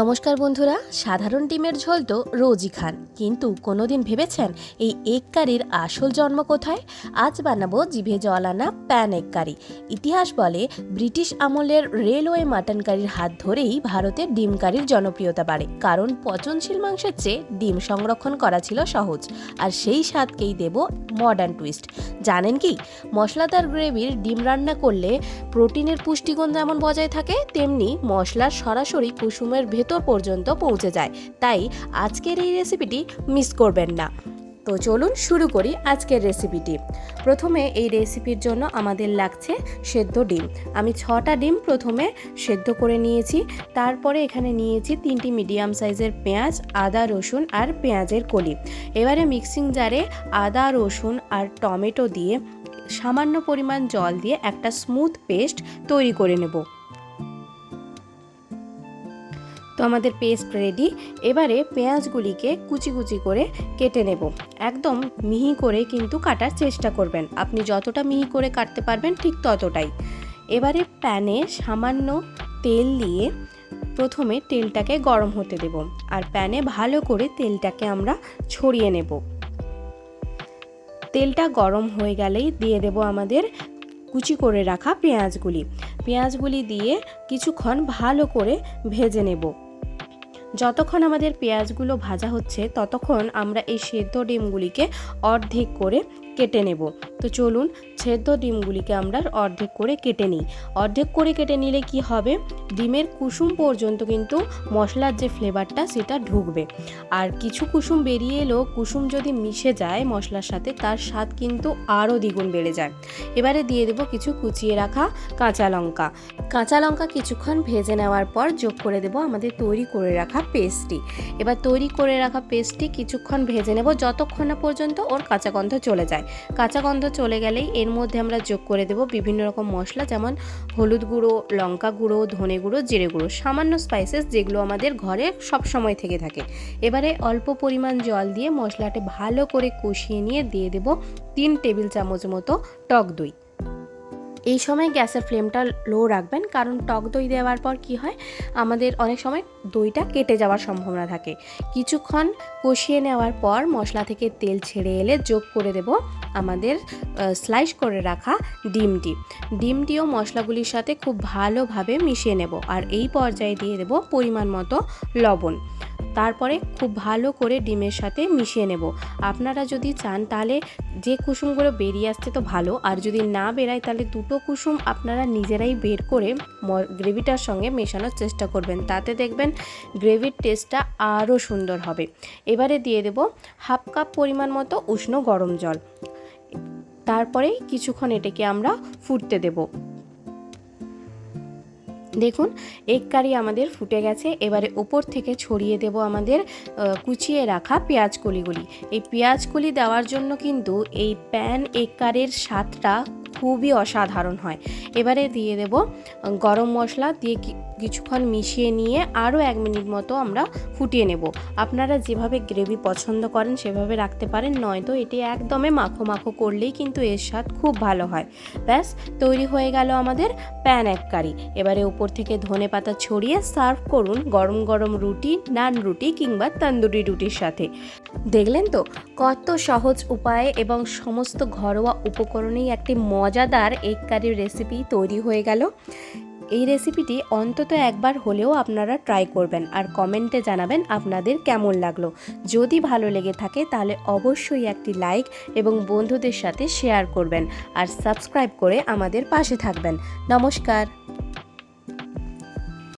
নমস্কার বন্ধুরা, সাধারণ ডিমের ঝোল তো রোজই খান। কিন্তু কোনোদিন ভেবেছেন এই এগ কারির আসল জন্ম কোথায়? আজ বানাবো জিভে জল আনা প্যান এগ কারি ইতিহাস বলে, ব্রিটিশ আমলের রেলওয়ে মাটন কারির হাত ধরেই ভারতে ডিম কারির জনপ্রিয়তা বাড়ে। কারণ পচনশীল মাংসের চেয়ে ডিম সংরক্ষণ করা ছিল সহজ। আর সেই স্বাদকেই দেব মডার্ন টুইস্ট জানেন কি, মশলাদার গ্রেভির ডিম রান্না করলে প্রোটিনের পুষ্টিগুণ যেমন বজায় থাকে, তেমনি মশলার সরাসরি কুসুমের ভেতর পর্যন্ত পৌঁছে যায়। তাই আজকের এই রেসিপিটি মিস করবেন না। তো চলুন শুরু করি আজকের রেসিপিটি প্রথমে এই রেসিপির জন্য আমাদের লাগছে সেদ্ধ ডিম। আমি ছটা ডিম প্রথমে সেদ্ধ করে নিয়েছি। তারপরে এখানে নিয়েছি তিনটি মিডিয়াম সাইজের পেঁয়াজ, আদা, রসুন আর পেঁয়াজের কলি। এবারে মিক্সিং জারে আদা, রসুন আর টমেটো দিয়ে সামান্য পরিমাণ জল দিয়ে একটা স্মুথ পেস্ট তৈরি করে নেব। তো আমাদের পেস্ট রেডি এবারে পেঁয়াজগুলিকে কুচি কুচি করে কেটে নেব। একদম মিহি করে কিন্তু কাটার চেষ্টা করবেন। আপনি যতটা মিহি করে কাটতে পারবেন ঠিক ততটাই। এবারে প্যানে সামান্য তেল দিয়ে প্রথমে তেলটাকে গরম হতে দেব। আর প্যানে ভালো করে তেলটাকে আমরা ছড়িয়ে নেব। তেলটা গরম হয়ে গেলেই দিয়ে দেব আমাদের কুচি করে রাখা পেঁয়াজগুলি। পেঁয়াজগুলি দিয়ে কিছুক্ষণ ভালো করে ভেজে নেব। যতক্ষণ আমাদের পেঁয়াজগুলো ভাজা হচ্ছে ততক্ষণ আমরা এই সেদ্ধ ডিমগুলিকে অর্ধেক করে কেটে নেব। তো চলুন সেদ্ধ ডিমগুলিকে আমরা অর্ধেক করে কেটে নিই। অর্ধেক করে কেটে নিলে কি হবে? ডিমের কুসুম পর্যন্ত কিন্তু মশলার যে ফ্লেভারটা সেটা ঢুকবে। আর কিছু কুসুম বেরিয়ে এলেও কুসুম যদি মিশে যায় মশলার সাথে, তার স্বাদ কিন্তু আরও দ্বিগুণ বেড়ে যায়। এবারে দিয়ে দেবো কিছু কুচিয়ে রাখা কাঁচা লঙ্কা। কাঁচা লঙ্কা কিছুক্ষণ ভেজে নেওয়ার পর যোগ করে দেব আমাদের তৈরি করে রাখা পেস্টটি। এবার তৈরি করে রাখা পেস্টটি কিছুক্ষণ ভেজে নেব, যতক্ষণ না পর্যন্ত ওর কাঁচা গন্ধ চলে যায়। কাঁচা গন্ধ চলে গেলেই এর মধ্যে আমরা যোগ করে দেব বিভিন্ন রকম মশলা, যেমন হলুদ গুঁড়ো, লঙ্কা গুঁড়ো, ধনে গুঁড়ো, জিরে গুঁড়ো, সামান্য স্পাইসেস যেগুলো আমাদের ঘরে সব সময় থেকে থাকে। এবারে অল্প পরিমাণ জল দিয়ে মশলাটা ভালো করে কষিয়ে নিয়ে দিয়ে দেব তিন টেবিল চামচ মতো টক দই। এই সময় গ্যাসের ফ্লেমটা লো রাখবেন, কারণ টক দই দেওয়ার পর কি হয়? আমাদের অনেক সময় দইটা কেটে যাওয়ার সম্ভাবনা থাকে। কিছুক্ষণ কষিয়ে নেওয়ার পর মশলা থেকে তেল ছেড়ে এলে যোগ করে দেব আমাদের স্লাইস করে রাখা ডিমটি ডিমটিও মশলাগুলির সাথে খুব ভালোভাবে মিশিয়ে নেব। আর এই পর্যায়ে দিয়ে দেব পরিমাণ মতো লবণ। তারপরে খুব ভালো করে ডিমের সাথে মিশিয়ে নেব। আপনারা যদি চান তাহলে যে কুসুমগুলো বেরিয়ে আসছে তো ভালো, আর যদি না বেরায় তাহলে দুটো কুসুম আপনারা নিজেরাই বের করে গ্রেভিটার সঙ্গে মেশানোর চেষ্টা করবেন। তাতে দেখবেন গ্রেভির টেস্টটা আরও সুন্দর হবে। এবারে দিয়ে দেব হাফ কাপ পরিমাণ মতো উষ্ণ গরম জল। তারপরে কিছুক্ষণ এটাকে আমরা ফুটতে দেবো। দেখুন, এক কারি আমাদের ফুটে গেছে। এবারে ওপর থেকে ছড়িয়ে দেব আমাদের কুচিয়ে রাখা পেঁয়াজ কলিগুলি। এই পেঁয়াজ কলি দেওয়ার জন্য কিন্তু এই প্যান এক কারের স্বাদটা খুবই অসাধারণ হয়। এবারে দিয়ে দেব গরম মশলা, দিয়ে কিছুক্ষণ মিশিয়ে নিয়ে আরও এক মিনিট মতো আমরা ফুটিয়ে নেব। আপনারা যেভাবে গ্রেভি পছন্দ করেন সেভাবে রাখতে পারেন, নয়তো এটি একদমে মাখো মাখো করলেই কিন্তু এর স্বাদ খুব ভালো হয়। ব্যাস, তৈরি হয়ে গেল আমাদের প্যান এক কারি। এবারে উপর থেকে ধনে পাতা ছড়িয়ে সার্ভ করুন গরম গরম রুটি, নান রুটি কিংবা তন্দুরি রুটির সাথে। দেখলেন তো, কত সহজ উপায়ে এবং সমস্ত ঘরোয়া উপকরণেই একটি মজাদার এগ কারির রেসিপি তৈরি হয়ে গেল। এই রেসিপিটি অন্তত একবার হলেও আপনারা ট্রাই করবেন আর কমেন্টে জানাবেন আপনাদের কেমন লাগল। যদি ভালো লেগে থাকে তাহলে অবশ্যই একটি লাইক এবং বন্ধুদের সাথে শেয়ার করবেন আর সাবস্ক্রাইব করে আমাদের পাশে থাকবেন। নমস্কার।